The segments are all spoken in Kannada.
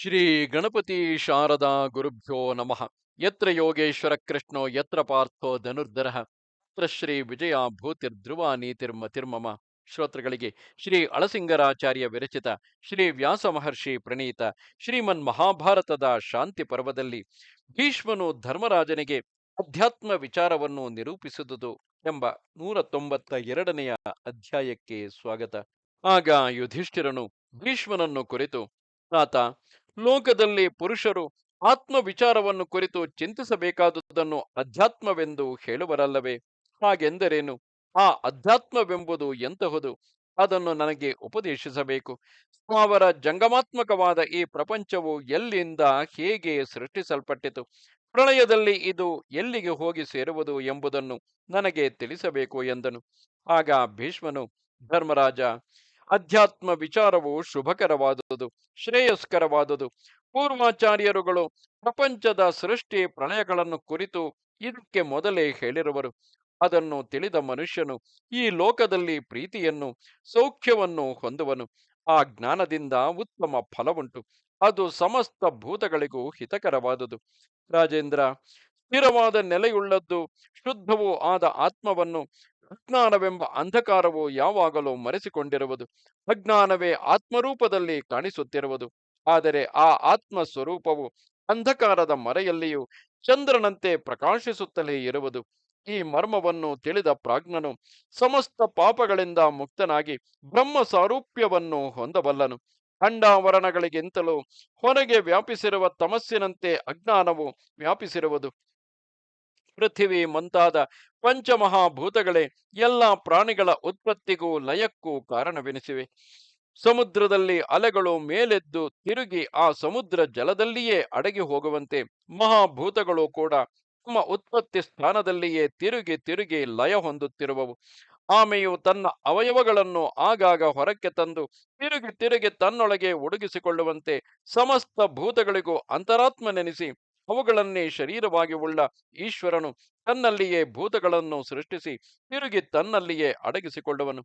ಶ್ರೀ ಗಣಪತಿ ಶಾರದಾ ಗುರುಭ್ಯೋ ನಮಃ. ಯತ್ರ ಯೋಗೇಶ್ವರ ಕೃಷ್ಣೋ, ಯತ್ರ ಪಾರ್ಥೋ ಧನುರ್ಧರ. ತತ್ರ ಶ್ರೀ ವಿಜಯ ಭೂತಿರ್ಧ್ರುವ ನೀತಿರ್ಮತಿರ್ಮಮ ಶ್ರೋತೃಗಳಿಗೆ ಶ್ರೀ ಅಳಸಿಂಗರಾಚಾರ್ಯ ವಿರಚಿತ ಶ್ರೀ ವ್ಯಾಸ ಮಹರ್ಷಿ ಪ್ರಣೀತ ಶ್ರೀಮನ್ ಮಹಾಭಾರತದ ಶಾಂತಿ ಪರ್ವದಲ್ಲಿ ಭೀಷ್ಮನು ಧರ್ಮರಾಜನಿಗೆ ಅಧ್ಯಾತ್ಮ ವಿಚಾರವನ್ನು ನಿರೂಪಿಸಿದುದು ಎಂಬ ನೂರ ತೊಂಬತ್ತ ಎರಡನೆಯ ಅಧ್ಯಾಯಕ್ಕೆ ಸ್ವಾಗತ. ಆಗ ಯುಧಿಷ್ಠಿರನು ಭೀಷ್ಮನನ್ನು ಕುರಿತು ಆತ ಲೋಕದಲ್ಲಿ ಪುರುಷರು ಆತ್ಮ ವಿಚಾರವನ್ನು ಕುರಿತು ಚಿಂತಿಸಬೇಕಾದುದನ್ನು ಅಧ್ಯಾತ್ಮವೆಂದು ಹೇಳುವರಲ್ಲವೇ? ಹಾಗೆಂದರೇನು? ಆ ಅಧ್ಯಾತ್ಮವೆಂಬುದು ಎಂತಹುದು? ಅದನ್ನು ನನಗೆ ಉಪದೇಶಿಸಬೇಕು. ಅವರ ಜಂಗಮಾತ್ಮಕವಾದ ಈ ಪ್ರಪಂಚವು ಎಲ್ಲಿಂದ ಹೇಗೆ ಸೃಷ್ಟಿಸಲ್ಪಟ್ಟಿತು? ಪ್ರಳಯದಲ್ಲಿ ಇದು ಎಲ್ಲಿಗೆ ಹೋಗಿ ಸೇರುವುದು ಎಂಬುದನ್ನು ನನಗೆ ತಿಳಿಸಬೇಕು ಎಂದನು. ಆಗ ಭೀಷ್ಮನು, ಧರ್ಮರಾಜ ಅಧ್ಯಾತ್ಮ ವಿಚಾರವು ಶುಭಕರವಾದುದು, ಶ್ರೇಯಸ್ಕರವಾದುದು. ಪೂರ್ವಾಚಾರ್ಯರುಗಳು ಪ್ರಪಂಚದ ಸೃಷ್ಟಿ ಪ್ರಳಯಗಳನ್ನು ಕುರಿತು ಇದಕ್ಕೆ ಮೊದಲೇ ಹೇಳಿರುವರು. ಅದನ್ನು ತಿಳಿದ ಮನುಷ್ಯನು ಈ ಲೋಕದಲ್ಲಿ ಪ್ರೀತಿಯನ್ನು, ಸೌಖ್ಯವನ್ನು ಹೊಂದುವನು. ಆ ಜ್ಞಾನದಿಂದ ಉತ್ತಮ ಫಲವುಂಟು. ಅದು ಸಮಸ್ತ ಭೂತಗಳಿಗೂ ಹಿತಕರವಾದುದು. ರಾಜೇಂದ್ರ, ಸ್ಥಿರವಾದ ನೆಲೆಯುಳ್ಳದ್ದು, ಶುದ್ಧವೂ ಆದ ಆತ್ಮವನ್ನು ಅಜ್ಞಾನವೆಂಬ ಅಂಧಕಾರವು ಯಾವಾಗಲೂ ಮರೆಸಿಕೊಂಡಿರುವುದು. ಅಜ್ಞಾನವೇ ಆತ್ಮರೂಪದಲ್ಲಿ ಕಾಣಿಸುತ್ತಿರುವುದು. ಆದರೆ ಆ ಆತ್ಮ ಸ್ವರೂಪವು ಅಂಧಕಾರದ ಮರೆಯಲ್ಲಿಯೂ ಚಂದ್ರನಂತೆ ಪ್ರಕಾಶಿಸುತ್ತಲೇ ಇರುವುದು. ಈ ಮರ್ಮವನ್ನು ತಿಳಿದ ಪ್ರಾಜ್ಞನು ಸಮಸ್ತ ಪಾಪಗಳಿಂದ ಮುಕ್ತನಾಗಿ ಬ್ರಹ್ಮ ಸಾರೂಪ್ಯವನ್ನು ಹೊಂದಬಲ್ಲನು. ಅಂಡಾವರಣಗಳಿಗಿಂತಲೂ ಹೊರಗೆ ವ್ಯಾಪಿಸಿರುವ ತಮಸ್ಸಿನಂತೆ ಅಜ್ಞಾನವು ವ್ಯಾಪಿಸಿರುವುದು. ಪೃಥಿವಿ ಮುಂತಾದ ಪಂಚಮಹಾಭೂತಗಳೇ ಎಲ್ಲ ಪ್ರಾಣಿಗಳ ಉತ್ಪತ್ತಿಗೂ ಲಯಕ್ಕೂ ಕಾರಣವೆನಿಸಿವೆ. ಸಮುದ್ರದಲ್ಲಿ ಅಲೆಗಳು ಮೇಲೆದ್ದು ತಿರುಗಿ ಆ ಸಮುದ್ರ ಜಲದಲ್ಲಿಯೇ ಅಡಗಿ ಹೋಗುವಂತೆ ಮಹಾಭೂತಗಳು ಕೂಡ ತಮ್ಮ ಉತ್ಪತ್ತಿ ಸ್ಥಾನದಲ್ಲಿಯೇ ತಿರುಗಿ ತಿರುಗಿ ಲಯ ಹೊಂದುತ್ತಿರುವವು. ಆಮೆಯು ತನ್ನ ಅವಯವಗಳನ್ನು ಆಗಾಗ ಹೊರಕ್ಕೆ ತಂದು ತಿರುಗಿ ತಿರುಗಿ ತನ್ನೊಳಗೆ ಒಡಗಿಸಿಕೊಳ್ಳುವಂತೆ ಸಮಸ್ತ ಭೂತಗಳಿಗೂ ಅಂತರಾತ್ಮ ನೆನೆಸಿ ಅವುಗಳನ್ನೇ ಶರೀರವಾಗಿ ಉಳ್ಳ ಈಶ್ವರನು ತನ್ನಲ್ಲಿಯೇ ಭೂತಗಳನ್ನು ಸೃಷ್ಟಿಸಿ ತಿರುಗಿ ತನ್ನಲ್ಲಿಯೇ ಅಡಗಿಸಿಕೊಳ್ಳುವನು.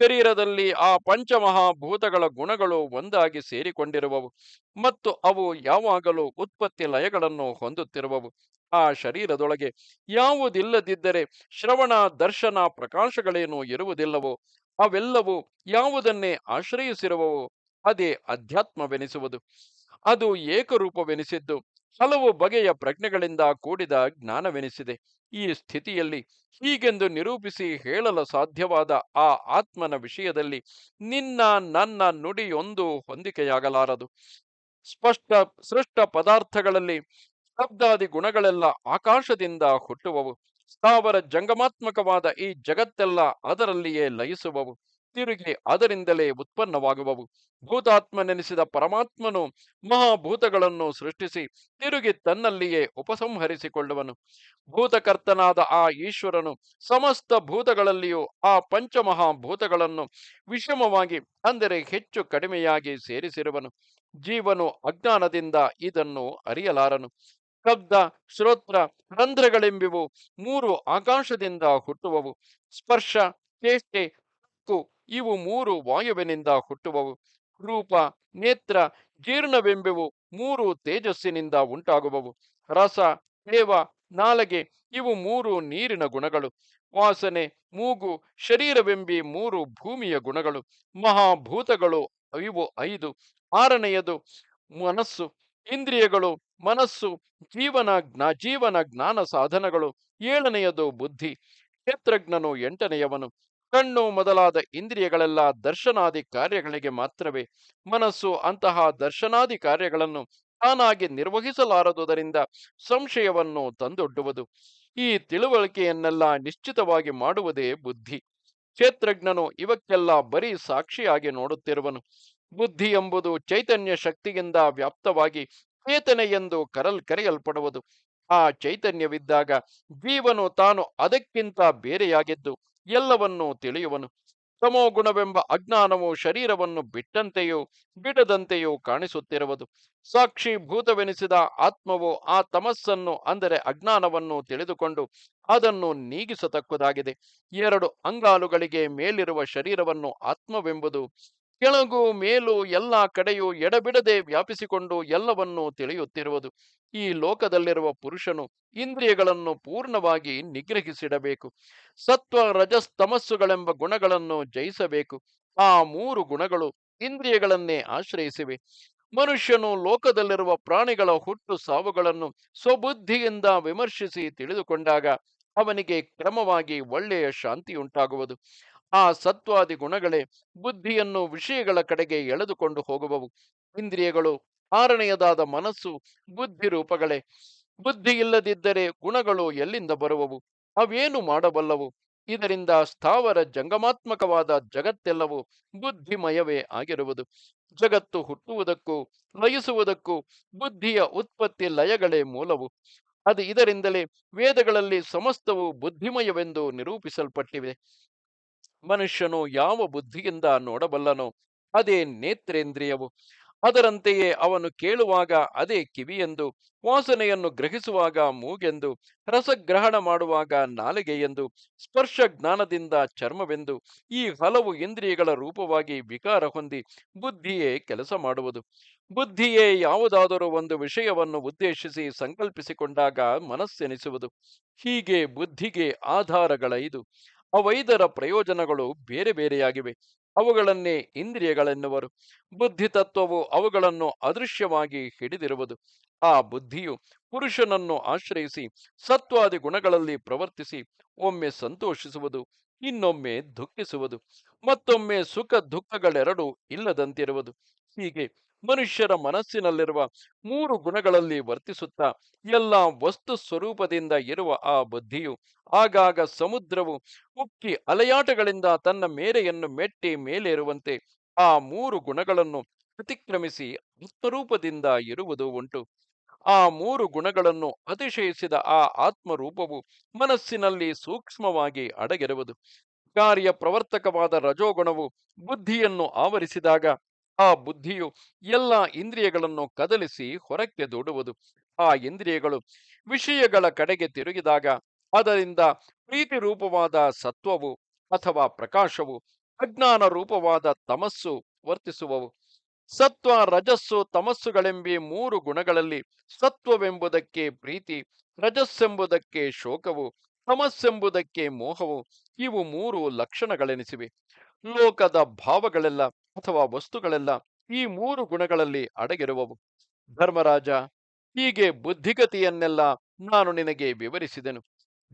ಶರೀರದಲ್ಲಿ ಆ ಪಂಚಮಹಾಭೂತಗಳ ಗುಣಗಳು ಒಂದಾಗಿ ಸೇರಿಕೊಂಡಿರುವವು ಮತ್ತು ಅವು ಯಾವಾಗಲೂ ಉತ್ಪತ್ತಿ ಲಯಗಳನ್ನು ಹೊಂದುತ್ತಿರುವವು. ಆ ಶರೀರದೊಳಗೆ ಯಾವುದಿಲ್ಲದಿದ್ದರೆ ಶ್ರವಣ, ದರ್ಶನ, ಪ್ರಕಾಶಗಳೇನು ಇರುವುದಿಲ್ಲವೋ ಅವೆಲ್ಲವೂ ಯಾವುದನ್ನೇ ಆಶ್ರಯಿಸಿರುವವೋ ಅದೇ ಅಧ್ಯಾತ್ಮವೆನಿಸುವುದು. ಅದು ಏಕರೂಪವೆನಿಸಿದ್ದು. ಹಲವು ಬಗೆಯ ಪ್ರಜ್ಞೆಗಳಿಂದ ಕೂಡಿದ ಜ್ಞಾನವೆನಿಸಿದೆ. ಈ ಸ್ಥಿತಿಯಲ್ಲಿ ಹೀಗೆಂದು ನಿರೂಪಿಸಿ ಹೇಳಲು ಸಾಧ್ಯವಾದ ಆ ಆತ್ಮನ ವಿಷಯದಲ್ಲಿ ನಿನ್ನ ನನ್ನ ನುಡಿಯೊಂದು ಹೊಂದಿಕೆಯಾಗಲಾರದು. ಸ್ಪಷ್ಟ ಸೃಷ್ಟ ಪದಾರ್ಥಗಳಲ್ಲಿ ಶಬ್ದಾದಿ ಗುಣಗಳೆಲ್ಲ ಆಕಾಶದಿಂದ ಹುಟ್ಟುವವು. ಸ್ಥಾವರ ಜಂಗಮಾತ್ಮಕವಾದ ಈ ಜಗತ್ತೆಲ್ಲ ಅದರಲ್ಲಿಯೇ ಲಯಿಸುವವು. ತಿರುಗಿ ಅದರಿಂದಲೇ ಉತ್ಪನ್ನವಾಗುವವು. ಭೂತಾತ್ಮನೆನಿಸಿದ ಪರಮಾತ್ಮನು ಮಹಾಭೂತಗಳನ್ನು ಸೃಷ್ಟಿಸಿ ತಿರುಗಿ ತನ್ನಲ್ಲಿಯೇ ಉಪಸಂಹರಿಸಿಕೊಳ್ಳುವನು. ಭೂತಕರ್ತನಾದ ಆ ಈಶ್ವರನು ಸಮಸ್ತ ಭೂತಗಳಲ್ಲಿಯೂ ಆ ಪಂಚಮಹಾಭೂತಗಳನ್ನು ವಿಷಮವಾಗಿ, ಅಂದರೆ ಹೆಚ್ಚು ಕಡಿಮೆಯಾಗಿ ಸೇರಿಸಿರುವನು. ಜೀವನು ಅಜ್ಞಾನದಿಂದ ಇದನ್ನು ಅರಿಯಲಾರನು. ಶಬ್ದ, ಶ್ರೋತ್ರ, ರಂಧ್ರಗಳೆಂಬಿವು ಮೂರು ಆಕಾಶದಿಂದ ಹುಟ್ಟುವವು. ಸ್ಪರ್ಶ, ಚೇಷ್ಟೆ ಇವು ಮೂರು ವಾಯುವಿನಿಂದ ಹುಟ್ಟುವವು. ರೂಪ, ನೇತ್ರ, ಜೀರ್ಣವೆಂಬೆವು ಮೂರು ತೇಜಸ್ಸಿನಿಂದ ಉಂಟಾಗುವವು. ರಸ, ದೇವ, ನಾಲಗೆ ಇವು ಮೂರು ನೀರಿನ ಗುಣಗಳು. ವಾಸನೆ, ಮೂಗು, ಶರೀರವೆಂಬಿ ಮೂರು ಭೂಮಿಯ ಗುಣಗಳು. ಮಹಾಭೂತಗಳು ಇವು ಐದು. ಆರನೆಯದು, ಮನಸ್ಸು. ಇಂದ್ರಿಯಗಳು, ಮನಸ್ಸು, ಜೀವನ ಜ್ಞಾ, ಜೀವನ ಜ್ಞಾನ ಸಾಧನಗಳು. ಏಳನೆಯದು, ಬುದ್ಧಿ. ಕ್ಷೇತ್ರಜ್ಞನು ಎಂಟನೆಯವನು. ಕಣ್ಣು ಮೊದಲಾದ ಇಂದ್ರಿಯಗಳೆಲ್ಲ ದರ್ಶನಾದಿ ಕಾರ್ಯಗಳಿಗೆ ಮಾತ್ರವೇ. ಮನಸ್ಸು ಅಂತಹ ದರ್ಶನಾದಿ ಕಾರ್ಯಗಳನ್ನು ತಾನಾಗಿ ನಿರ್ವಹಿಸಲಾರದುದರಿಂದ ಸಂಶಯವನ್ನು ತಂದೊಡ್ಡುವುದು. ಈ ತಿಳುವಳಿಕೆಯನ್ನೆಲ್ಲ ನಿಶ್ಚಿತವಾಗಿ ಮಾಡುವುದೇ ಬುದ್ಧಿ. ಕ್ಷೇತ್ರಜ್ಞನು ಇವಕ್ಕೆಲ್ಲ ಬರೀ ಸಾಕ್ಷಿಯಾಗಿ ನೋಡುತ್ತಿರುವನು. ಬುದ್ಧಿ ಎಂಬುದು ಚೈತನ್ಯ ಶಕ್ತಿಯಿಂದ ವ್ಯಾಪ್ತವಾಗಿ ಚೇತನೆ ಎಂದು ಕರಲ್ ಕರೆಯಲ್ಪಡುವುದು. ಆ ಚೈತನ್ಯವಿದ್ದಾಗ ಜೀವನು ತಾನು ಅದಕ್ಕಿಂತ ಬೇರೆಯಾಗಿದ್ದು ಎಲ್ಲವನ್ನೂ ತಿಳಿಯುವನು. ತಮೋಗುಣವೆಂಬ ಅಜ್ಞಾನವು ಶರೀರವನ್ನು ಬಿಟ್ಟಂತೆಯೋ, ಬಿಡದಂತೆಯೋ ಕಾಣಿಸುತ್ತಿರುವುದು. ಸಾಕ್ಷಿ ಭೂತವೆನಿಸಿದ ಆತ್ಮವು ಆ ತಮಸ್ಸನ್ನು, ಅಂದರೆ ಅಜ್ಞಾನವನ್ನು ತಿಳಿದುಕೊಂಡು ಅದನ್ನು ನೀಗಿಸತಕ್ಕುದಾಗಿದೆ. ಎರಡು ಅಂಗಾಲುಗಳಿಗೆ ಮೇಲಿರುವ ಶರೀರವನ್ನು ಆತ್ಮವೆಂಬುದು ಕೆಳಗು ಮೇಲು ಎಲ್ಲ ಕಡೆಯೂ ಎಡಬಿಡದೆ ವ್ಯಾಪಿಸಿಕೊಂಡು ಎಲ್ಲವನ್ನೂ ತಿಳಿಯುತ್ತಿರುವುದು. ಈ ಲೋಕದಲ್ಲಿರುವ ಪುರುಷನು ಇಂದ್ರಿಯಗಳನ್ನು ಪೂರ್ಣವಾಗಿ ನಿಗ್ರಹಿಸಿಡಬೇಕು. ಸತ್ವ, ರಜಸ್, ತಮಸ್ಸುಗಳೆಂಬ ಗುಣಗಳನ್ನು ಜಯಿಸಬೇಕು. ಆ ಮೂರು ಗುಣಗಳು ಇಂದ್ರಿಯಗಳನ್ನೇ ಆಶ್ರಯಿಸಿವೆ. ಮನುಷ್ಯನು ಲೋಕದಲ್ಲಿರುವ ಪ್ರಾಣಿಗಳ ಹುಟ್ಟು ಸಾವುಗಳನ್ನು ಸ್ವಬುದ್ಧಿಯಿಂದ ವಿಮರ್ಶಿಸಿ ತಿಳಿದುಕೊಂಡಾಗ ಅವನಿಗೆ ಕ್ರಮವಾಗಿ ಒಳ್ಳೆಯ ಶಾಂತಿಯುಂಟಾಗುವುದು. ಆ ಸತ್ವಾದಿ ಗುಣಗಳೇ ಬುದ್ಧಿಯನ್ನು ವಿಷಯಗಳ ಕಡೆಗೆ ಎಳೆದುಕೊಂಡು ಹೋಗುವವು. ಇಂದ್ರಿಯಗಳು ಆರನೆಯದಾದ ಮನಸ್ಸು ಬುದ್ಧಿ ರೂಪಗಳೇ. ಬುದ್ಧಿ ಇಲ್ಲದಿದ್ದರೆ ಗುಣಗಳು ಎಲ್ಲಿಂದ ಬರುವವು? ಅವೇನು ಮಾಡಬಲ್ಲವು? ಇದರಿಂದ ಸ್ಥಾವರ ಜಂಗಮಾತ್ಮಕವಾದ ಜಗತ್ತೆಲ್ಲವೂ ಬುದ್ಧಿಮಯವೇ ಆಗಿರುವುದು. ಜಗತ್ತು ಹುಟ್ಟುವುದಕ್ಕೂ ಲಯಿಸುವುದಕ್ಕೂ ಬುದ್ಧಿಯ ಉತ್ಪತ್ತಿ ಲಯಗಳೇ ಮೂಲವು. ಅದು ಇದರಿಂದಲೇ ವೇದಗಳಲ್ಲಿ ಸಮಸ್ತವು ಬುದ್ಧಿಮಯವೆಂದು ನಿರೂಪಿಸಲ್ಪಟ್ಟಿವೆ. ಮನುಷ್ಯನು ಯಾವ ಬುದ್ಧಿಯಿಂದ ನೋಡಬಲ್ಲನೋ ಅದೇ ನೇತ್ರೇಂದ್ರಿಯವು. ಅದರಂತೆಯೇ ಅವನು ಕೇಳುವಾಗ ಅದೇ ಕಿವಿಯೆಂದು, ವಾಸನೆಯನ್ನು ಗ್ರಹಿಸುವಾಗ ಮೂಗೆಂದು, ರಸಗ್ರಹಣ ಮಾಡುವಾಗ ನಾಲಿಗೆಯೆಂದು ಸ್ಪರ್ಶ ಜ್ಞಾನದಿಂದ ಚರ್ಮವೆಂದು, ಈ ಹಲವು ಇಂದ್ರಿಯಗಳ ರೂಪವಾಗಿ ವಿಕಾರ ಹೊಂದಿ ಬುದ್ಧಿಯೇ ಕೆಲಸ ಮಾಡುವುದು. ಬುದ್ಧಿಯೇ ಯಾವುದಾದರೂ ಒಂದು ವಿಷಯವನ್ನು ಉದ್ದೇಶಿಸಿ ಸಂಕಲ್ಪಿಸಿಕೊಂಡಾಗ ಮನಸ್ಸೆನಿಸುವುದು. ಹೀಗೆ ಬುದ್ಧಿಗೆ ಆಧಾರಗಳೈದು ಅವೈದರ ಪ್ರಯೋಜನಗಳು ಬೇರೆ ಬೇರೆಯಾಗಿವೆ. ಅವುಗಳನ್ನೇ ಇಂದ್ರಿಯಗಳೆನ್ನುವರು. ಬುದ್ಧಿ ತತ್ವವು ಅವುಗಳನ್ನು ಅದೃಶ್ಯವಾಗಿ ಹಿಡಿದಿರುವುದು. ಆ ಬುದ್ಧಿಯು ಪುರುಷನನ್ನು ಆಶ್ರಯಿಸಿ, ಸತ್ವಾದಿ ಗುಣಗಳಲ್ಲಿ ಪ್ರವರ್ತಿಸಿ, ಒಮ್ಮೆ ಸಂತೋಷಿಸುವುದು, ಇನ್ನೊಮ್ಮೆ ದುಃಖಿಸುವುದು, ಮತ್ತೊಮ್ಮೆ ಸುಖ ದುಃಖಗಳೆರಡೂ ಇಲ್ಲದಂತಿರುವುದು. ಹೀಗೆ ಮನುಷ್ಯರ ಮನಸ್ಸಿನಲ್ಲಿರುವ ಮೂರು ಗುಣಗಳಲ್ಲಿ ವರ್ತಿಸುತ್ತಾ ಎಲ್ಲ ವಸ್ತು ಸ್ವರೂಪದಿಂದ ಇರುವ ಆ ಬುದ್ಧಿಯು ಆಗಾಗ ಸಮುದ್ರವು ಉಕ್ಕಿ ಅಲೆಯಾಟಗಳಿಂದ ತನ್ನ ಮೇರೆಯನ್ನು ಮೆಟ್ಟಿ ಮೇಲೇರುವಂತೆ ಆ ಮೂರು ಗುಣಗಳನ್ನು ಅತಿಕ್ರಮಿಸಿ ಆತ್ಮರೂಪದಿಂದ ಇರುವುದು ಉಂಟು. ಆ ಮೂರು ಗುಣಗಳನ್ನು ಅತಿಶಯಿಸಿದ ಆ ಆತ್ಮರೂಪವು ಮನಸ್ಸಿನಲ್ಲಿ ಸೂಕ್ಷ್ಮವಾಗಿ ಅಡಗಿರುವುದು. ಕಾರ್ಯ ಪ್ರವರ್ತಕವಾದ ರಜೋಗುಣವು ಬುದ್ಧಿಯನ್ನು ಆವರಿಸಿದಾಗ ಆ ಬುದ್ಧಿಯು ಎಲ್ಲ ಇಂದ್ರಿಯಗಳನ್ನು ಕದಲಿಸಿ ಹೊರಕ್ಕೆ ದೂಡುವುದು. ಆ ಇಂದ್ರಿಯಗಳು ವಿಷಯಗಳ ಕಡೆಗೆ ತಿರುಗಿದಾಗ ಅದರಿಂದ ಪ್ರೀತಿ ರೂಪವಾದ ಸತ್ವವು ಅಥವಾ ಪ್ರಕಾಶವು, ಅಜ್ಞಾನ ರೂಪವಾದ ತಮಸ್ಸು ವರ್ತಿಸುವವು. ಸತ್ವ, ರಜಸ್ಸು, ತಮಸ್ಸುಗಳೆಂಬಿ ಮೂರು ಗುಣಗಳಲ್ಲಿ ಸತ್ವವೆಂಬುದಕ್ಕೆ ಪ್ರೀತಿ, ರಜಸ್ಸೆಂಬುದಕ್ಕೆ ಶೋಕವು, ತಮಸ್ಸೆಂಬುದಕ್ಕೆ ಮೋಹವು, ಇವು ಮೂರು ಲಕ್ಷಣಗಳೆನಿಸಿವೆ. ಲೋಕದ ಭಾವಗಳೆಲ್ಲ ಅಥವಾ ವಸ್ತುಗಳೆಲ್ಲ ಈ ಮೂರು ಗುಣಗಳಲ್ಲಿ ಅಡಗಿರುವವು. ಧರ್ಮರಾಜ, ಹೀಗೆ ಬುದ್ಧಿಗತಿಯನ್ನೆಲ್ಲ ನಾನು ನಿನಗೆ ವಿವರಿಸಿದೆನು.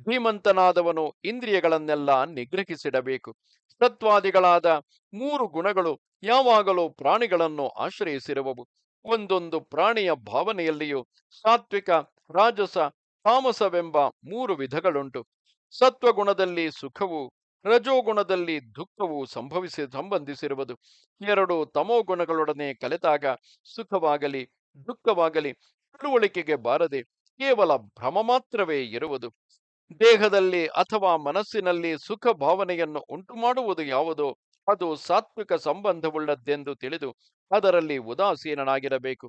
ಧೀಮಂತನಾದವನು ಇಂದ್ರಿಯಗಳನ್ನೆಲ್ಲ ನಿಗ್ರಹಿಸಿಡಬೇಕು. ಸತ್ವಾದಿಗಳಾದ ಮೂರು ಗುಣಗಳು ಯಾವಾಗಲೂ ಪ್ರಾಣಿಗಳನ್ನು ಆಶ್ರಯಿಸಿರುವವು. ಒಂದೊಂದು ಪ್ರಾಣಿಯ ಭಾವನೆಯಲ್ಲಿಯೂ ಸಾತ್ವಿಕ, ರಾಜಸ, ತಾಮಸವೆಂಬ ಮೂರು ವಿಧಗಳುಂಟು. ಸತ್ವಗುಣದಲ್ಲಿ ಸುಖವು ರಜೋಗುಣದಲ್ಲಿ ದುಃಖವು ಸಂಭವಿಸಿ ಸಂಬಂಧಿಸಿರುವುದು. ಎರಡು ತಮೋಗುಣಗಳೊಡನೆ ಕಲೆತಾಗ ಸುಖವಾಗಲಿ, ದುಃಖವಾಗಲಿ, ತಿಳುವಳಿಕೆಗೆ ಬಾರದೆ ಕೇವಲ ಭ್ರಮ ಮಾತ್ರವೇ ಇರುವುದು. ದೇಹದಲ್ಲಿ ಅಥವಾ ಮನಸ್ಸಿನಲ್ಲಿ ಸುಖ ಭಾವನೆಯನ್ನು ಉಂಟುಮಾಡುವುದು ಯಾವುದೋ? ಅದು ಸಾತ್ವಿಕ ಸಂಬಂಧವುಳ್ಳದ್ದೆಂದು ತಿಳಿದು ಅದರಲ್ಲಿ ಉದಾಸೀನನಾಗಿರಬೇಕು.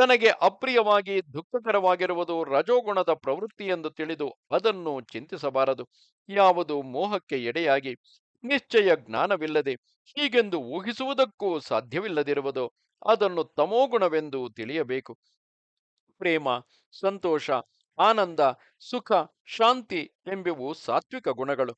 ತನಗೆ ಅಪ್ರಿಯವಾಗಿ, ದುಃಖಕರವಾಗಿರುವುದು ರಜೋಗುಣದ ಪ್ರವೃತ್ತಿ ಎಂದು ತಿಳಿದು ಅದನ್ನು ಚಿಂತಿಸಬಾರದು. ಯಾವುದು ಮೋಹಕ್ಕೆ ಎಡೆಯಾಗಿ, ನಿಶ್ಚಯ ಜ್ಞಾನವಿಲ್ಲದೆ, ಹೀಗೆಂದು ಊಹಿಸುವುದಕ್ಕೂ ಸಾಧ್ಯವಿಲ್ಲದಿರುವುದು ಅದನ್ನು ತಮೋಗುಣವೆಂದು ತಿಳಿಯಬೇಕು. ಪ್ರೇಮ, ಸಂತೋಷ, ಆನಂದ, ಸುಖ, ಶಾಂತಿ ಎಂಬಿವು ಸಾತ್ವಿಕ ಗುಣಗಳು.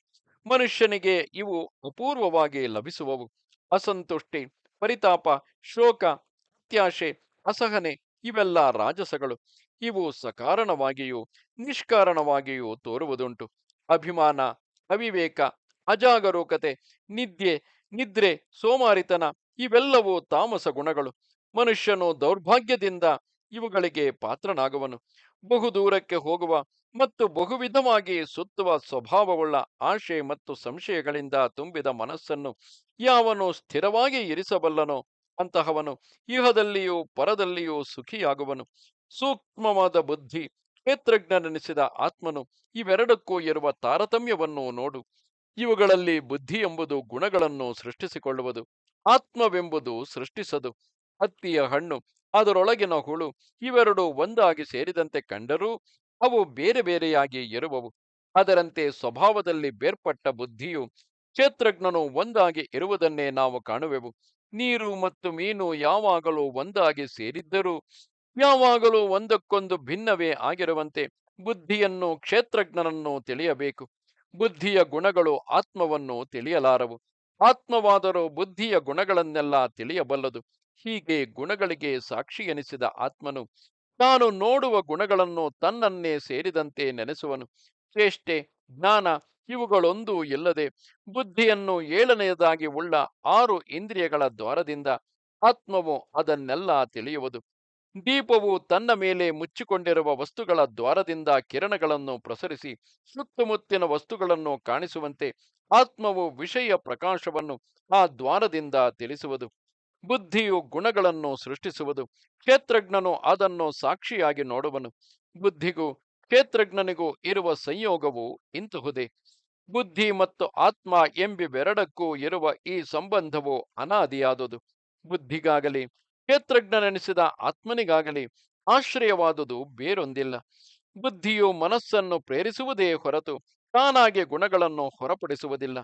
ಮನುಷ್ಯನಿಗೆ ಇವು ಅಪೂರ್ವವಾಗಿ ಲಭಿಸುವವು. ಅಸಂತುಷ್ಟಿ, ಪರಿತಾಪ, ಶೋಕ, ಅತ್ಯಾಶೆ, ಅಸಹನೆ ಇವೆಲ್ಲ ರಾಜಸಗಳು. ಇವು ಸಕಾರಣವಾಗಿಯೂ, ನಿಷ್ಕಾರಣವಾಗಿಯೂ ತೋರುವುದುಂಟು. ಅಭಿಮಾನ, ಅವಿವೇಕ, ಅಜಾಗರೂಕತೆ, ನಿದ್ಯೆ, ನಿದ್ರೆ, ಸೋಮಾರಿತನ ಇವೆಲ್ಲವೂ ತಾಮಸ ಗುಣಗಳು. ಮನುಷ್ಯನು ದೌರ್ಭಾಗ್ಯದಿಂದ ಇವುಗಳಿಗೆ ಪಾತ್ರನಾಗುವನು. ಬಹುದೂರಕ್ಕೆ ಹೋಗುವ ಮತ್ತು ಬಹುವಿಧವಾಗಿ ಸುತ್ತುವ ಸ್ವಭಾವವುಳ್ಳ ಆಶೆ ಮತ್ತು ಸಂಶಯಗಳಿಂದ ತುಂಬಿದ ಮನಸ್ಸನ್ನು ಯಾವನು ಸ್ಥಿರವಾಗಿ ಇರಿಸಬಲ್ಲನೋ ಅಂತಹವನು. ಇಹದಲ್ಲಿಯೂ ಪರದಲ್ಲಿಯೂ ಸುಖಿಯಾಗುವನು. ಸೂಕ್ಷ್ಮವಾದ ಬುದ್ಧಿ ಕ್ಷೇತ್ರಜ್ಞನೆನಿಸಿದ ಆತ್ಮನು ಇವೆರಡಕ್ಕೂ ಇರುವ ತಾರತಮ್ಯವನ್ನು ನೋಡು. ಇವುಗಳಲ್ಲಿ ಬುದ್ಧಿ ಎಂಬುದು ಗುಣಗಳನ್ನು ಸೃಷ್ಟಿಸಿಕೊಳ್ಳುವುದು, ಆತ್ಮವೆಂಬುದು ಸೃಷ್ಟಿಸದು. ಹತ್ತಿಯ ಹಣ್ಣು, ಅದರೊಳಗಿನ ಹುಳು, ಇವೆರಡು ಒಂದಾಗಿ ಸೇರಿದಂತೆ ಕಂಡರೂ ಅವು ಬೇರೆ ಬೇರೆಯಾಗಿ ಇರುವವು. ಅದರಂತೆ ಸ್ವಭಾವದಲ್ಲಿ ಬೇರ್ಪಟ್ಟ ಬುದ್ಧಿಯು ಕ್ಷೇತ್ರಜ್ಞನು ಒಂದಾಗಿ ಇರುವುದನ್ನೇ ನಾವು ಕಾಣುವೆವು. ನೀರು ಮತ್ತು ಮೀನು ಯಾವಾಗಲೂ ಒಂದಾಗಿ ಸೇರಿದ್ದರೂ ಯಾವಾಗಲೂ ಒಂದಕ್ಕೊಂದು ಭಿನ್ನವೇ ಆಗಿರುವಂತೆ ಬುದ್ಧಿಯನ್ನು ಕ್ಷೇತ್ರಜ್ಞನನ್ನು ತಿಳಿಯಬೇಕು. ಬುದ್ಧಿಯ ಗುಣಗಳು ಆತ್ಮವನ್ನು ತಿಳಿಯಲಾರವು. ಆತ್ಮವಾದರೂ ಬುದ್ಧಿಯ ಗುಣಗಳನ್ನೆಲ್ಲ ತಿಳಿಯಬಲ್ಲದು. ಹೀಗೆ ಗುಣಗಳಿಗೆ ಸಾಕ್ಷಿ ಎನಿಸಿದ ಆತ್ಮನು ತಾನು ನೋಡುವ ಗುಣಗಳನ್ನು ತನ್ನನ್ನೇ ಸೇರಿದಂತೆ ನೆನೆಸುವನು. ಚೇಷ್ಟೆ ಜ್ಞಾನ ಇವುಗಳೊಂದೂ ಇಲ್ಲದೆ ಬುದ್ಧಿಯನ್ನು ಏಳನೆಯದಾಗಿ ಉಳ್ಳ ಆರು ಇಂದ್ರಿಯಗಳ ದ್ವಾರದಿಂದ ಆತ್ಮವು ಅದನ್ನೆಲ್ಲ ತಿಳಿಯುವುದು. ದೀಪವು ತನ್ನ ಮೇಲೆ ಮುಚ್ಚಿಕೊಂಡಿರುವ ವಸ್ತುಗಳ ದ್ವಾರದಿಂದ ಕಿರಣಗಳನ್ನು ಪ್ರಸರಿಸಿ ಸುತ್ತಮುತ್ತಿನ ವಸ್ತುಗಳನ್ನು ಕಾಣಿಸುವಂತೆ ಆತ್ಮವು ವಿಷಯ ಪ್ರಕಾಶವನ್ನು ಆ ದ್ವಾರದಿಂದ ತಿಳಿಸುವುದು. ಬುದ್ಧಿಯು ಗುಣಗಳನ್ನು ಸೃಷ್ಟಿಸುವುದು. ಕ್ಷೇತ್ರಜ್ಞನು ಅದನ್ನು ಸಾಕ್ಷಿಯಾಗಿ ನೋಡುವನು. ಬುದ್ಧಿಗೂ ಕ್ಷೇತ್ರಜ್ಞನಿಗೂ ಇರುವ ಸಂಯೋಗವು ಇಂತಹುದೇ. ಬುದ್ಧಿ ಮತ್ತು ಆತ್ಮ ಎಂಬಿವೆರಡಕ್ಕೂ ಇರುವ ಈ ಸಂಬಂಧವು ಅನಾದಿಯಾದುದು. ಬುದ್ಧಿಗಾಗಲಿ, ಕ್ಷೇತ್ರಜ್ಞನೆನಿಸಿದ ಆತ್ಮನಿಗಾಗಲಿ ಆಶ್ರಯವಾದುದು ಬೇರೊಂದಿಲ್ಲ. ಬುದ್ಧಿಯು ಮನಸ್ಸನ್ನು ಪ್ರೇರಿಸುವುದೇ ಹೊರತು ತಾನಾಗಿ ಗುಣಗಳನ್ನು ಹೊರಪಡಿಸುವುದಿಲ್ಲ.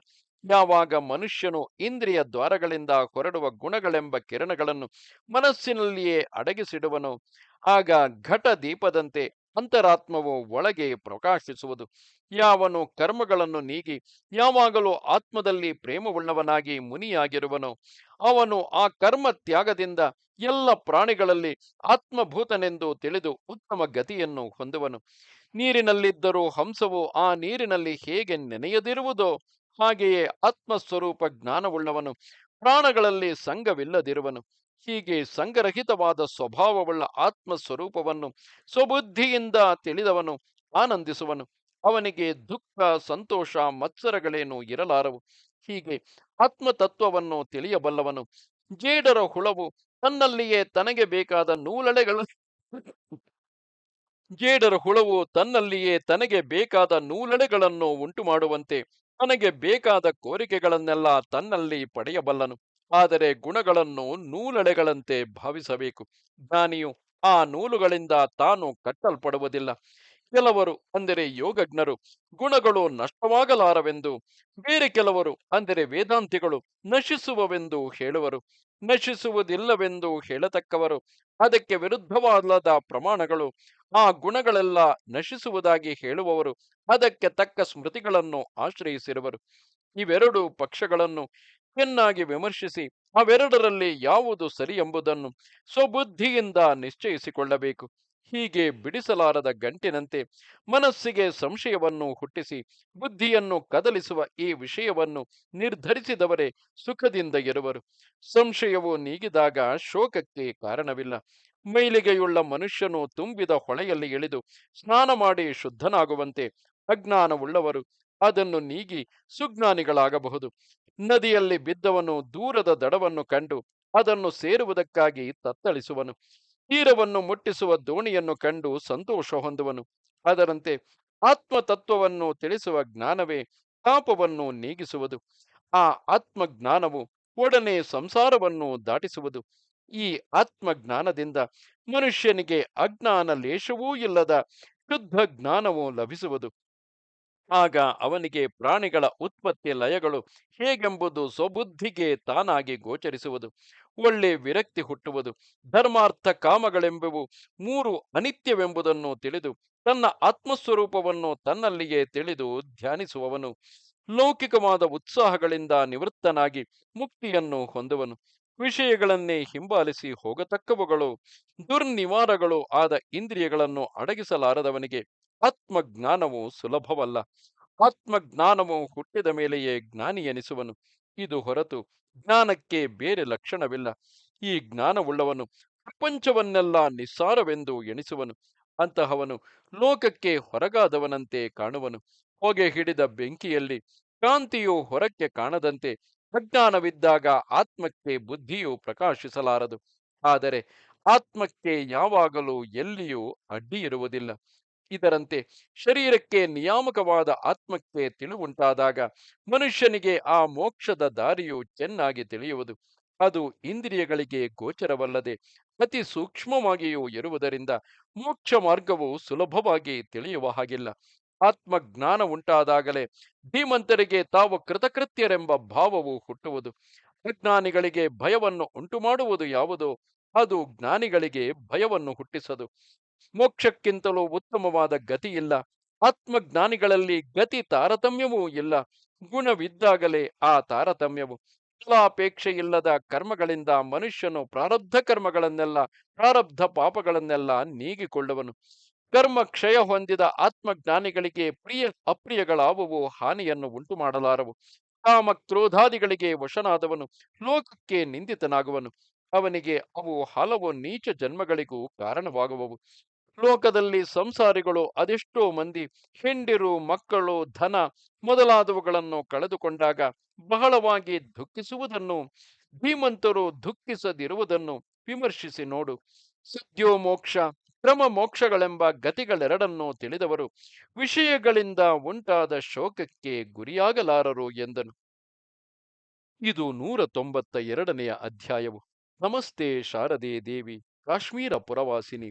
ಯಾವಾಗ ಮನುಷ್ಯನು ಇಂದ್ರಿಯ ದ್ವಾರಗಳಿಂದ ಹೊರಡುವ ಗುಣಗಳೆಂಬ ಕಿರಣಗಳನ್ನು ಮನಸ್ಸಿನಲ್ಲಿಯೇ ಅಡಗಿಸಿಡುವನು, ಆಗ ಘಟ ದೀಪದಂತೆ ಅಂತರಾತ್ಮವು ಒಳಗೆ ಪ್ರಕಾಶಿಸುವುದು. ಯಾವನು ಕರ್ಮಗಳನ್ನು ನೀಗಿ, ಯಾವಾಗಲೂ ಆತ್ಮದಲ್ಲಿ ಪ್ರೇಮವುಳ್ಳವನಾಗಿ ಮುನಿಯಾಗಿರುವನು. ಅವನು ಆ ಕರ್ಮ ತ್ಯಾಗದಿಂದ ಎಲ್ಲ ಪ್ರಾಣಿಗಳಲ್ಲಿ ಆತ್ಮಭೂತನೆಂದು ತಿಳಿದು ಉತ್ತಮ ಗತಿಯನ್ನು ಹೊಂದುವನು. ನೀರಿನಲ್ಲಿದ್ದರೂ ಹಂಸವು ಆ ನೀರಿನಲ್ಲಿ ಹೇಗೆ ನೆನೆಯದಿರುವುದೋ ಹಾಗೆಯೇ ಆತ್ಮಸ್ವರೂಪ ಜ್ಞಾನವುಳ್ಳವನು. ಪ್ರಾಣಗಳಲ್ಲಿ ಸಂಘವಿಲ್ಲದಿರುವನು. ಹೀಗೆ ಸಂಗರಹಿತವಾದ ಸ್ವಭಾವವುಳ್ಳ ಆತ್ಮ ಸ್ವರೂಪವನ್ನು ಸ್ವಬುದ್ಧಿಯಿಂದ ತಿಳಿದವನು, ಆನಂದಿಸುವನು. ಅವನಿಗೆ ದುಃಖ, ಸಂತೋಷ, ಮತ್ಸರಗಳೇನು ಇರಲಾರವು. ಹೀಗೆ ಆತ್ಮತತ್ವವನ್ನು ತಿಳಿಯಬಲ್ಲವನು. ಜೇಡರ ಹುಳವು ತನ್ನಲ್ಲಿಯೇ ತನಗೆ ಬೇಕಾದ ನೂಲಳೆಗಳ. ಜೇಡರ ಹುಳವು ತನ್ನಲ್ಲಿಯೇ ತನಗೆ ಬೇಕಾದ ನೂಲೆಳೆಗಳನ್ನು ಉಂಟು ಮಾಡುವಂತೆ ತನಗೆ ಬೇಕಾದ ಕೋರಿಕೆಗಳನ್ನೆಲ್ಲ ತನ್ನಲ್ಲಿ ಪಡೆಯಬಲ್ಲನು. ಆದರೆ ಗುಣಗಳನ್ನು ನೂಲೆಳೆಗಳಂತೆ ಭಾವಿಸಬೇಕು. ಜ್ಞಾನಿಯು ಆ ನೂಲುಗಳಿಂದ ತಾನು ಕಟ್ಟಲ್ಪಡುವುದಿಲ್ಲ. ಕೆಲವರು ಅಂದರೆ ಯೋಗಜ್ಞರು ಗುಣಗಳು ನಷ್ಟವಾಗಲಾರವೆಂದು, ಬೇರೆ ಕೆಲವರು ಅಂದರೆ ವೇದಾಂತಿಗಳು ನಶಿಸುವವೆಂದು ಹೇಳುವರು. ನಶಿಸುವುದಿಲ್ಲವೆಂದು ಹೇಳತಕ್ಕವರು ಅದಕ್ಕೆ ವಿರುದ್ಧವಾದ ಪ್ರಮಾಣಗಳು ಆ ಗುಣಗಳೆಲ್ಲ ನಶಿಸುವುದಾಗಿ ಹೇಳುವವರು ಅದಕ್ಕೆ ತಕ್ಕ ಸ್ಮೃತಿಗಳನ್ನು ಆಶ್ರಯಿಸಿರುವರು. ಇವೆರಡು ಪಕ್ಷಗಳನ್ನು ಚೆನ್ನಾಗಿ ವಿಮರ್ಶಿಸಿ, ಅವೆರಡರಲ್ಲಿ ಯಾವುದು ಸರಿ ಎಂಬುದನ್ನು ಸ್ವಬುದ್ಧಿಯಿಂದ ನಿಶ್ಚಯಿಸಿಕೊಳ್ಳಬೇಕು. ಹೀಗೆ ಬಿಡಿಸಲಾರದ ಗಂಟಿನಂತೆ ಮನಸ್ಸಿಗೆ ಸಂಶಯವನ್ನು ಹುಟ್ಟಿಸಿ, ಬುದ್ಧಿಯನ್ನು ಕದಲಿಸುವ ಈ ವಿಷಯವನ್ನು ನಿರ್ಧರಿಸಿದವರೇ ಸುಖದಿಂದ ಇರುವರು. ಸಂಶಯವು ನೀಗಿದಾಗ ಶೋಕಕ್ಕೆ ಕಾರಣವಿಲ್ಲ. ಮೈಲಿಗೆಯುಳ್ಳ ಮನುಷ್ಯನು ತುಂಬಿದ ಹೊಳೆಯಲ್ಲಿ ಇಳಿದು ಸ್ನಾನ ಮಾಡಿ ಶುದ್ಧನಾಗುವಂತೆ ಅಜ್ಞಾನವುಳ್ಳವರು ಅದನ್ನು ನೀಗಿ ಸುಜ್ಞಾನಿಗಳಾಗಬಹುದು. ನದಿಯಲ್ಲಿ ಬಿದ್ದವನು ದೂರದ ದಡವನ್ನು ಕಂಡು ಅದನ್ನು ಸೇರುವುದಕ್ಕಾಗಿ ತತ್ತಳಿಸುವನು. ತೀರವನ್ನು ಮುಟ್ಟಿಸುವ ದೋಣಿಯನ್ನು ಕಂಡು ಸಂತೋಷ ಹೊಂದುವನು. ಅದರಂತೆ ಆತ್ಮತತ್ವವನ್ನು ತಿಳಿಸುವ ಜ್ಞಾನವೇ ತಾಪವನ್ನು ನೀಗಿಸುವುದು. ಆ ಆತ್ಮಜ್ಞಾನವು ಒಡನೆ ಸಂಸಾರವನ್ನು ದಾಟಿಸುವುದು. ಈ ಆತ್ಮಜ್ಞಾನದಿಂದ ಮನುಷ್ಯನಿಗೆ ಅಜ್ಞಾನ ಲೇಷವೂ ಇಲ್ಲದ ಶುದ್ಧ ಜ್ಞಾನವು ಲಭಿಸುವುದು. ಆಗ ಅವನಿಗೆ ಪ್ರಾಣಿಗಳ ಉತ್ಪತ್ತಿ ಲಯಗಳು ಹೇಗೆಂಬುದು ಸ್ವಬುದ್ಧಿಗೆ ತಾನಾಗಿ ಗೋಚರಿಸುವುದು, ಒಳ್ಳೆ ವಿರಕ್ತಿ ಹುಟ್ಟುವುದು, ಧರ್ಮಾರ್ಥ ಕಾಮಗಳೆಂಬುವು ಮೂರು ಅನಿತ್ಯವೆಂಬುದನ್ನು ತಿಳಿದು ತನ್ನ ಆತ್ಮಸ್ವರೂಪವನ್ನು ತನ್ನಲ್ಲಿಯೇ ತಿಳಿದು ಧ್ಯಾನಿಸುವವನು. ಲೌಕಿಕವಾದ ಉತ್ಸಾಹಗಳಿಂದ ನಿವೃತ್ತನಾಗಿ ಮುಕ್ತಿಯನ್ನು ಹೊಂದುವನು. ವಿಷಯಗಳನ್ನೇ ಹಿಂಬಾಲಿಸಿ ಹೋಗತಕ್ಕವುಗಳು, ದುರ್ನಿವಾರಗಳು ಆದ ಇಂದ್ರಿಯಗಳನ್ನು ಅಡಗಿಸಲಾರದವನಿಗೆ ಆತ್ಮಜ್ಞಾನವು ಸುಲಭವಲ್ಲ. ಆತ್ಮಜ್ಞಾನವು ಹುಟ್ಟಿದ ಮೇಲೆಯೇ ಜ್ಞಾನಿ ಎನಿಸುವನು. ಇದು ಹೊರತು ಜ್ಞಾನಕ್ಕೆ ಬೇರೆ ಲಕ್ಷಣವಿಲ್ಲ. ಈ ಜ್ಞಾನವುಳ್ಳವನು ಪ್ರಪಂಚವನ್ನೆಲ್ಲ ನಿಸ್ಸಾರವೆಂದು ಎಣಿಸುವನು. ಅಂತಹವನು ಲೋಕಕ್ಕೆ ಹೊರಗಾದವನಂತೆ ಕಾಣುವನು. ಹೊಗೆ ಹಿಡಿದ ಬೆಂಕಿಯಲ್ಲಿ ಕಾಂತಿಯು ಹೊರಕ್ಕೆ ಕಾಣದಂತೆ ಅಜ್ಞಾನವಿದ್ದಾಗ ಆತ್ಮಕ್ಕೆ ಬುದ್ಧಿಯು ಪ್ರಕಾಶಿಸಲಾರದು. ಆದರೆ ಆತ್ಮಕ್ಕೆ ಯಾವಾಗಲೂ ಎಲ್ಲಿಯೂ ಅಡ್ಡಿ ಇರುವುದಿಲ್ಲ ಇದರಂತೆ ಶರೀರಕ್ಕೆ ನಿಯಾಮಕವಾದ ಆತ್ಮಕ್ಕೆ ತಿಳುವುಂಟಾದಾಗ ಮನುಷ್ಯನಿಗೆ ಆ ಮೋಕ್ಷದ ದಾರಿಯು ಚೆನ್ನಾಗಿ ತಿಳಿಯುವುದು. ಅದು ಇಂದ್ರಿಯಗಳಿಗೆ ಗೋಚರವಲ್ಲದೆ ಅತಿ ಸೂಕ್ಷ್ಮವಾಗಿಯೂ ಇರುವುದರಿಂದ ಮೋಕ್ಷ ಮಾರ್ಗವು ಸುಲಭವಾಗಿ ತಿಳಿಯುವ ಹಾಗಿಲ್ಲ. ಆತ್ಮಜ್ಞಾನ ಉಂಟಾದಾಗಲೇ ಧೀಮಂತರಿಗೆ ತಾವು ಕೃತಕೃತ್ಯರೆಂಬ ಭಾವವು ಹುಟ್ಟುವುದು. ಅಜ್ಞಾನಿಗಳಿಗೆ ಭಯವನ್ನು ಉಂಟುಮಾಡುವುದು ಯಾವುದೋ ಅದು ಜ್ಞಾನಿಗಳಿಗೆ ಭಯವನ್ನು ಹುಟ್ಟಿಸದು. ಮೋಕ್ಷಕ್ಕಿಂತಲೂ ಉತ್ತಮವಾದ ಗತಿ ಇಲ್ಲ. ಆತ್ಮಜ್ಞಾನಿಗಳಲ್ಲಿ ಗತಿ ತಾರತಮ್ಯವೂ ಇಲ್ಲ. ಗುಣವಿದ್ದಾಗಲೇ ಆ ತಾರತಮ್ಯವು ಫಲಾಪೇಕ್ಷೆ ಇಲ್ಲದ ಕರ್ಮಗಳಿಂದ ಮನುಷ್ಯನು ಪ್ರಾರಬ್ಧ ಕರ್ಮಗಳನ್ನೆಲ್ಲ, ಪ್ರಾರಬ್ಧ ಪಾಪಗಳನ್ನೆಲ್ಲ ನೀಗಿಕೊಳ್ಳುವನು. ಕರ್ಮ ಕ್ಷಯ ಹೊಂದಿದ ಆತ್ಮಜ್ಞಾನಿಗಳಿಗೆ ಪ್ರಿಯ ಅಪ್ರಿಯಗಳಾವುವು ಹಾನಿಯನ್ನು ಉಂಟು ಮಾಡಲಾರವು ಕಾಮ ಕ್ರೋಧಾದಿಗಳಿಗೆ ವಶನಾದವನು, ಲೋಕಕ್ಕೆ ನಿಂದಿತನಾಗುವನು. ಅವನಿಗೆ ಅವು ಹಲವು ನೀಚ ಜನ್ಮಗಳಿಗೂ ಕಾರಣವಾಗುವವು. ಲೋಕದಲ್ಲಿ ಸಂಸಾರಿಗಳು ಅದೆಷ್ಟೋ ಮಂದಿ, ಹೆಂಡಿರು, ಮಕ್ಕಳು, ಧನ ಮೊದಲಾದವುಗಳನ್ನು ಕಳೆದುಕೊಂಡಾಗ ಬಹಳವಾಗಿ ದುಃಖಿಸುವುದನ್ನು, ಧೀಮಂತರು ದುಃಖಿಸದಿರುವುದನ್ನು ವಿಮರ್ಶಿಸಿ ನೋಡು. ಸದ್ಯೋ ಮೋಕ್ಷ, ಕ್ರಮ ಮೋಕ್ಷಗಳೆಂಬ ಗತಿಗಳೆರಡನ್ನು ತಿಳಿದವರು, ವಿಷಯಗಳಿಂದ ಉಂಟಾದ ಶೋಕಕ್ಕೆ ಗುರಿಯಾಗಲಾರರು ಎಂದನು. ಇದು ನೂರ ತೊಂಬತ್ತ ಎರಡನೆಯ ಅಧ್ಯಾಯವು. ನಮಸ್ತೆ ಶಾರದೆ ದೇವಿ, ಕಾಶ್ಮೀರ ಪುರವಾಸಿನಿ.